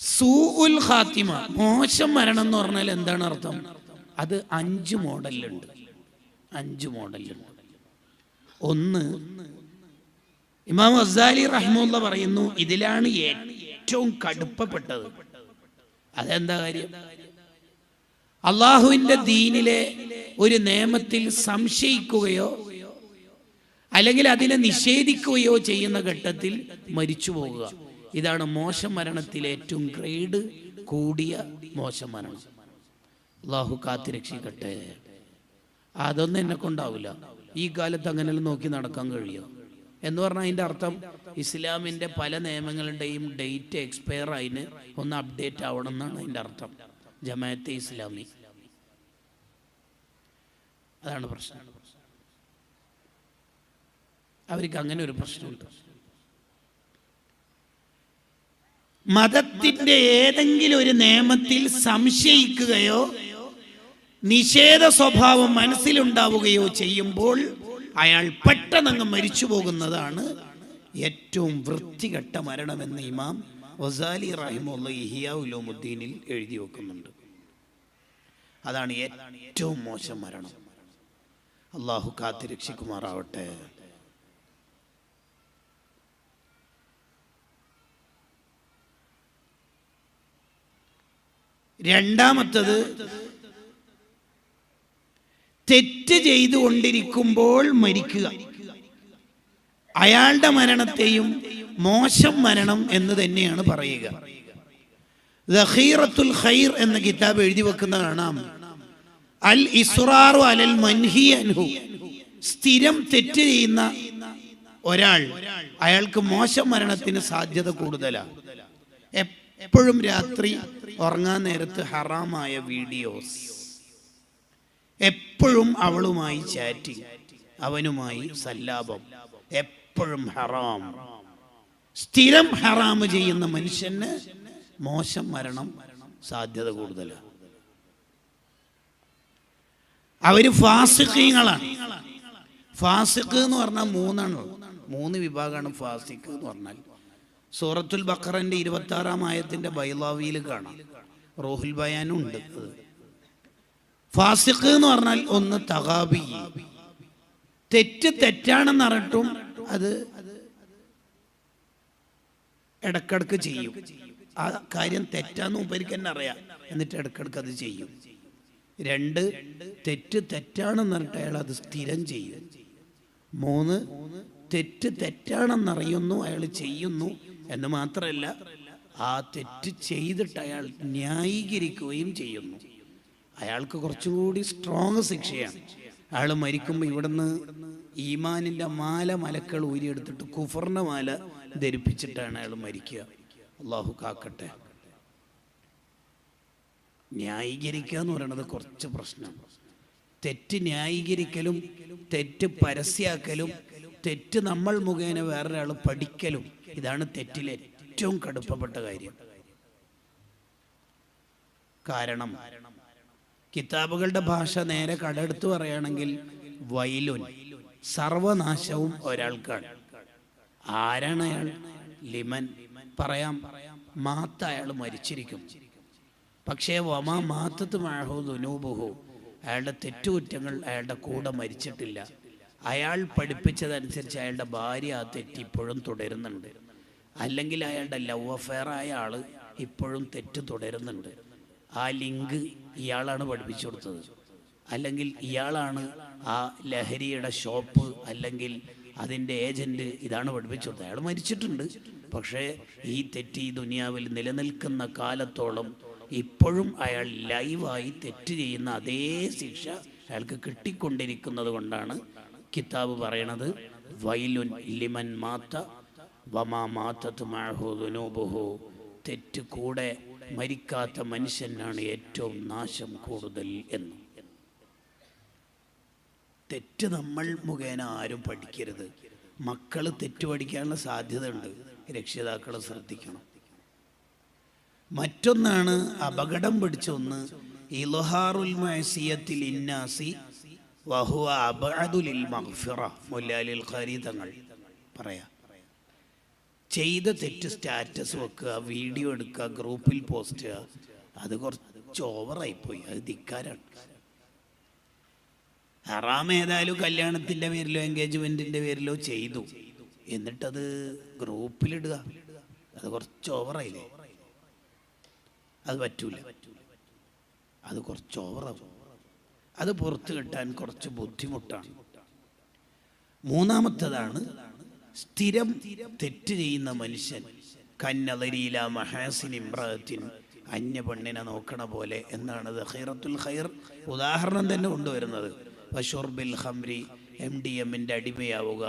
സൂഉൽ ഖാത്തിമ. മോശം മരണം എന്ന് പറഞ്ഞാൽ എന്താണ് അർത്ഥം? അത് അഞ്ച് മോഡലുണ്ട് അഞ്ച് മോഡലുണ്ട് ഒന്ന് ഇമാം അസാലി റഹ്മുല്ല പറയുന്നു ഇതിലാണ് ഏറ്റവും കടുപ്പപ്പെട്ടത്. അതെന്താ കാര്യം? അള്ളാഹുവിന്റെ ദീനിലെ ഒരു നിയമത്തിൽ സംശയിക്കുകയോ അല്ലെങ്കിൽ അതിനെ നിഷേധിക്കുകയോ ചെയ്യുന്ന ഘട്ടത്തിൽ മരിച്ചു പോകുക ഇതാണ് മോശം മരണത്തിൽ ഏറ്റവും ഗ്രേഡ് കൂടിയ മോശം മരണം. അള്ളാഹു കാത്തിരക്ഷിക്കട്ടെ അതൊന്നും എന്നെ കൊണ്ടാവില്ല ഈ കാലത്ത് അങ്ങനെ നോക്കി നടക്കാൻ കഴിയും. എന്ന് പറഞ്ഞാൽ അതിന്റെ അർത്ഥം ഇസ്ലാമിന്റെ പല നിയമങ്ങളുടെയും ഡേറ്റ് എക്സ്പയർ ആയിന് ഒന്ന് അപ്ഡേറ്റ് ആവണം എന്നാണ് അതിന്റെ അർത്ഥം. ജമാഅത്തെ ഇസ്ലാമി. അതാണ് പ്രശ്നം. അവർക്ക് അങ്ങനെ ഒരു പ്രശ്നമുണ്ട്. മതത്തിന്റെ ഏതെങ്കിലും ഒരു നിയമത്തിൽ സംശയിക്കുകയോ നിഷേധ സ്വഭാവം മനസ്സിലുണ്ടാവുകയോ ചെയ്യുമ്പോൾ അയാൾ പെട്ടെന്നങ്ങ് മരിച്ചു പോകുന്നതാണ് ഏറ്റവും വൃത്തികെട്ട മരണമെന്ന് ഇമാം വസാലി റഹിമുള്ള ഇഹിയ ഉലോമുദ്ദീനിൽ എഴുതി വെക്കുന്നുണ്ട്. അതാണ് ഏറ്റവും മോശം മരണം. അള്ളാഹു കാത്തിരക്ഷിക്കുമാറാവട്ടെ രണ്ടാമത്തത് തെറ്റ് ചെയ്തുകൊണ്ടിരിക്കുമ്പോൾ മരിക്കുക. അയാളുടെ മരണത്തെയും മോശം മരണം എന്ന് തന്നെയാണ് പറയുക. ദഹീറത്തുൽ ഖൈർ എന്ന കിതാബ് എഴുതി വെക്കുന്ന കാണാം അൽ ഇസ്റാറു അലൽ മൻഹി അൻഹു. സ്ഥിരം തെറ്റ് ചെയ്യുന്ന ഒരാൾ. അയാൾക്ക് മോശം മരണത്തിന് സാധ്യത കൂടുതലാണ് എപ്പോഴും രാത്രി ഉറങ്ങാൻ നേരത്ത് ഹറാമായ വീഡിയോസ്. എപ്പോഴും അവളുമായി ചാറ്റി അവനുമായി സല്ലാപം. എപ്പോഴും ഹറാം. സ്ഥിരം ഹറാമ് ചെയ്യുന്ന മനുഷ്യന് മോശം മരണം സാധ്യത കൂടുതലാണ് അവർ ഫാസിഖീങ്ങളാണ്. ഫാസിഖ് എന്ന് പറഞ്ഞാൽ മൂന്നാണ് മൂന്ന് വിഭാഗമാണ് ഫാസിഖ് എന്ന് പറഞ്ഞാൽ. സൂറത്തുൽ ബക്കറിന്റെ ഇരുപത്തി ആറാം ആയത്തിന്റെ ബൈലാവിയിൽ കാണാം. റോഹുൽ ബയാനും ഉണ്ട് ഫാസിഖ് എന്ന് പറഞ്ഞാൽ ഒന്ന് തകാബി തെറ്റ് തെറ്റാണെന്ന് അറിട്ടും അത് ഇടക്കിടക്ക് ചെയ്യും. ആ കാര്യം തെറ്റാന്ന് ഉപരിക്ക് തന്നെ അറിയാം. എന്നിട്ട് ഇടക്കിടക്ക് അത് ചെയ്യും. രണ്ട് തെറ്റ് തെറ്റാണെന്ന് പറഞ്ഞിട്ട് അയാൾ അത് സ്ഥിരം ചെയ്യും. മൂന്ന് തെറ്റ് തെറ്റാണെന്നറിയുന്നു അയാൾ ചെയ്യുന്നു. എന്ന് മാത്രമല്ല ആ തെറ്റ് ചെയ്തിട്ട് അയാൾ ന്യായീകരിക്കുകയും ചെയ്യുന്നു. അയാൾക്ക് കുറച്ചുകൂടി സ്ട്രോങ് ശിക്ഷയാണ്. അയാൾ മരിക്കുമ്പോൾ ഇവിടുന്ന് ഈമാനിന്റെ മാല മലക്കൾ ഊരിയെടുത്തിട്ട് കുഫറിന്റെ മാല ധരിപ്പിച്ചിട്ടാണ് അയാൾ മരിക്കുക. അള്ളാഹു കാക്കട്ടെ. ന്യായീകരിക്കുക എന്ന് പറയുന്നത് കുറച്ച് പ്രശ്നം. തെറ്റ് ന്യായീകരിക്കലും തെറ്റ് പരസ്യാക്കലും തെറ്റ് നമ്മൾ മുഖേന വേറൊരാൾ പഠിക്കലും ഇതാണ് തെറ്റിൽ ഏറ്റവും കടുപ്പപ്പെട്ട കാര്യം. കാരണം കിതാബുകളുടെ ഭാഷ നേരെ കടെടുത്ത് പറയുകയാണെങ്കിൽ വയലുൻ സർവനാശവും ഒരാൾക്കാണ്. ആരാണ് അയാൾ? ലിമൻ. പറയാം മാത്ത അയാൾ മരിച്ചിരിക്കും. പക്ഷേ വമാ മാത്തത്ത് മഴഹോ ദുനൂബുഹു. അയാളുടെ തെറ്റുകുറ്റങ്ങൾ അയാളുടെ കൂടെ മരിച്ചിട്ടില്ല. അയാൾ പഠിപ്പിച്ചതനുസരിച്ച് അയാളുടെ ഭാര്യ ആ തെറ്റ് ഇപ്പോഴും തുടരുന്നുണ്ട്. അല്ലെങ്കിൽ അയാളുടെ ലവ് അഫെയർ ആയ ആൾ ഇപ്പോഴും തെറ്റ് തുടരുന്നുണ്ട്. ആ ലിങ്ക് ഇയാളാണ് പഠിപ്പിച്ചു കൊടുത്തത്. അല്ലെങ്കിൽ ഇയാളാണ് ആ ലഹരിയുടെ ഷോപ്പ് അല്ലെങ്കിൽ അതിന്റെ ഏജന്റ് ഇതാണ് പഠിപ്പിച്ചു കൊടുത്തത്. അയാൾ മരിച്ചിട്ടുണ്ട്. പക്ഷേ ഈ തെറ്റ് ഈ ദുനിയാവിൽ നിലനിൽക്കുന്ന കാലത്തോളം ഇപ്പോഴും അയാൾ ലൈവായി തെറ്റ് ചെയ്യുന്ന അതേ ശിക്ഷ അയാൾക്ക് കിട്ടിക്കൊണ്ടിരിക്കുന്നത് കൊണ്ടാണ് കിതാബ് പറയണത് വൈലുൻ ലിമൻ മാത്ത വമാ മാത്തത്ത് മഴഹുദുനൂബുഹു തെറ്റ് കൂടെ മരിക്കാത്ത മനുഷ്യനാണ് ഏറ്റവും നാശം കൂടുതൽ എന്ന്. തെറ്റ് നമ്മൾ മുഖേന ആരും പഠിക്കരുത്. മക്കൾ തെറ്റ് പഠിക്കാനുള്ള സാധ്യതയുണ്ട്. രക്ഷിതാക്കൾ ശ്രദ്ധിക്കണം. മറ്റൊന്നാണ് അപകടം പിടിച്ചൊന്ന് ഇലഹാറുൽ മാസിയത്തിൽ ഇന്നാസി വഹുവ മഗ്ഫിറ. മുല്ലാലിൽ ഖരീതങ്ങൾ പറയാം. ചെയ്ത തെറ്റ് സ്റ്റാറ്റസ് വെക്കുക വീഡിയോ എടുക്കുക ഗ്രൂപ്പിൽ പോസ്റ്റ് ചെയ്യുക അത് കുറച്ച് ഓവറായിപ്പോയി. അത് ധിക്കാരാണ്. ഹറാം ഏതായാലും കല്യാണത്തിന്റെ പേരിലോ എൻഗേജ്മെന്റിന്റെ പേരിലോ ചെയ്തു. എന്നിട്ടത് ഗ്രൂപ്പിലിടുക. അത് കുറച്ച് ഓവറായില്ലേ? അത് പറ്റൂല. അത് കുറച്ച് ഓവറാവും. അത് പുറത്തു കിട്ടാൻ കുറച്ച് ബുദ്ധിമുട്ടാണ്. മൂന്നാമത്തതാണ് സ്ഥിരം തെറ്റ് ചെയ്യുന്ന മനുഷ്യൻ കന്നലരിയില മഹാസിൻ ഇമ്രാത്തിൻ അന്യ പെണ്ണിനെ നോക്കണ പോലെ എന്നാണ് ഹൈറത്തുൽ ഖൈർ ഉദാഹരണം തന്നെ കൊണ്ടുവരുന്നത്. ബഷുർബിൽ ഹംരി എം ഡി എമ്മിന്റെ അടിമയാവുക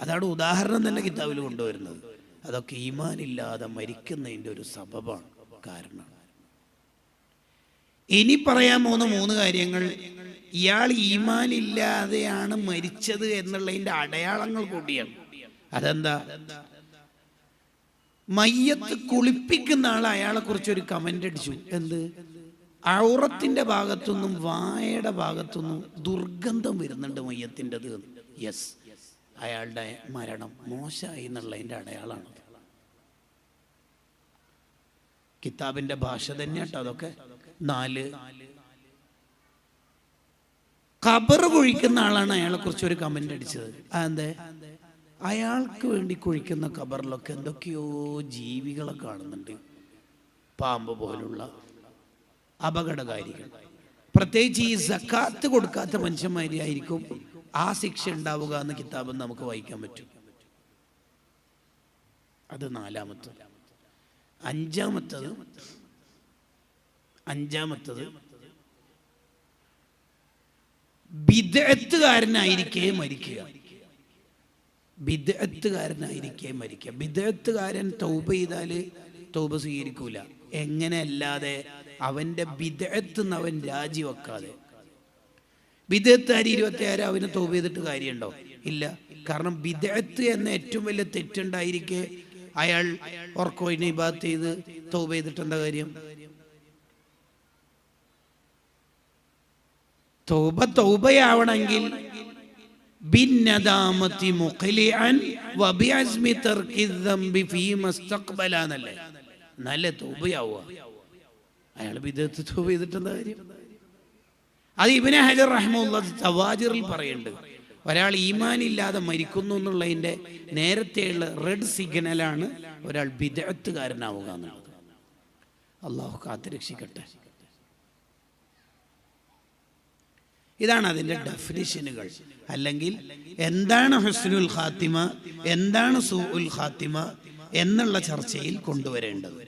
അതാണ് ഉദാഹരണം തന്നെ കിതാബിൽ കൊണ്ടുവരുന്നത്. അതൊക്കെ ഈമാനില്ലാതെ മരിക്കുന്നതിന്റെ ഒരു സബബാണ് കാരണം. ഇനി പറയാൻ പോകുന്ന മൂന്ന് കാര്യങ്ങൾ ഇയാൾ ഈമാനില്ലാതെയാണ് മരിച്ചത് എന്നുള്ളതിന്റെ അടയാളങ്ങൾ കൂടിയാണ്. അതെന്താ? മയ്യത്ത് കുളിപ്പിക്കുന്ന ആൾ അയാളെ കുറിച്ച് ഒരു കമന്റ് അടിച്ചു. എന്ത്? ഔറത്തിന്റെ ഭാഗത്തുനിന്നും വായയുടെ ഭാഗത്തുനിന്നും ദുർഗന്ധം വരുന്നുണ്ട് മയ്യത്തിന്റെത്. യെസ് അയാളുടെ മരണം മോശമായി എന്നുള്ളതിന്റെ അടയാളമാണ്. കിതാബിന്റെ ഭാഷ തന്നെ കേട്ടോ അതൊക്കെ. നാല് ഖബർ കുഴിക്കുന്ന ആളാണ് അയാളെ കുറിച്ച് ഒരു കമന്റ് അടിച്ചത്. അതെ അയാൾക്ക് വേണ്ടി കുഴിക്കുന്ന ഖബറിലൊക്കെ എന്തൊക്കെയോ ജീവികളെ കാണുന്നുണ്ട്. പാമ്പ് പോലുള്ള അപകടകാരികൾ. പ്രത്യേകിച്ച് ഈ സക്കാത്ത് കൊടുക്കാത്ത മനുഷ്യന്മാരായിരിക്കും ആ ശിക്ഷ ഉണ്ടാവുക എന്ന കിതാബ് നമുക്ക് വായിക്കാൻ പറ്റും. അത് നാലാമത്തത്. അഞ്ചാമത്തത് അഞ്ചാമത്തത് ബിദത്തുകാരനായിരിക്കെ മരിക്കുക. ബിദത്തുകാരനായിരിക്കെ മരിക്കുക. ബിദത്തുകാരൻ തൗബ ചെയ്താൽ തൗബ സ്വീകരിക്കൂല. എങ്ങനെ അല്ലാതെ അവന്റെ ബിദത്ത് അവൻ രാജിവെക്കാതെ. ഇരുപത്തി ഇരുപത്തിയാറ് അവന് തൗബ ചെയ്തിട്ട് കാര്യമുണ്ടോ? ഇല്ല. കാരണം ബിദത്ത് എന്ന ഏറ്റവും വലിയ തെറ്റുണ്ടായിരിക്കെ അയാൾ ഉറക്കോയിനെ ഇബാത്ത് ചെയ്ത് തൗബ ചെയ്തിട്ട് എന്താ കാര്യം? തൗബ തൗബയാവണമെങ്കിൽ ബിന്നദാമത്തി മുഖലിഅൻ വബിഅസ്മി തർക്കി ദംബി ഫീമ ഇസ്തഖ്ബല എന്നല്ലേ? നല്ല തൗബയാവുക. അയാൾ വിദേഹത്ത് തൗബ ചെയ്തിട്ടെന്താ കാര്യം? അത് ഇബിനെ ഹജർ റഹ്മുള്ള തവാജിറിൽ പറയുന്നുണ്ട് ഒരാൾ ഈമാൻ ഇല്ലാതെ മരിക്കുന്നു എന്നുള്ളതിന്റെ നേരത്തെയുള്ള റെഡ് സിഗ്നലാണ് ഒരാൾ വിദഗ്ധകാരനാവുക എന്നുള്ളത്. അള്ളാഹു കാത്തുരക്ഷിക്കട്ടെ. ഇതാണ് അതിന്റെ ഡെഫിനിഷനുകൾ അല്ലെങ്കിൽ എന്താണ് ഹുസ്നുൽ ഖാത്തിമ എന്താണ് സൂ ഉൽ ഖാത്തിമ എന്നുള്ള ചർച്ചയിൽ കൊണ്ടുവരേണ്ടത്.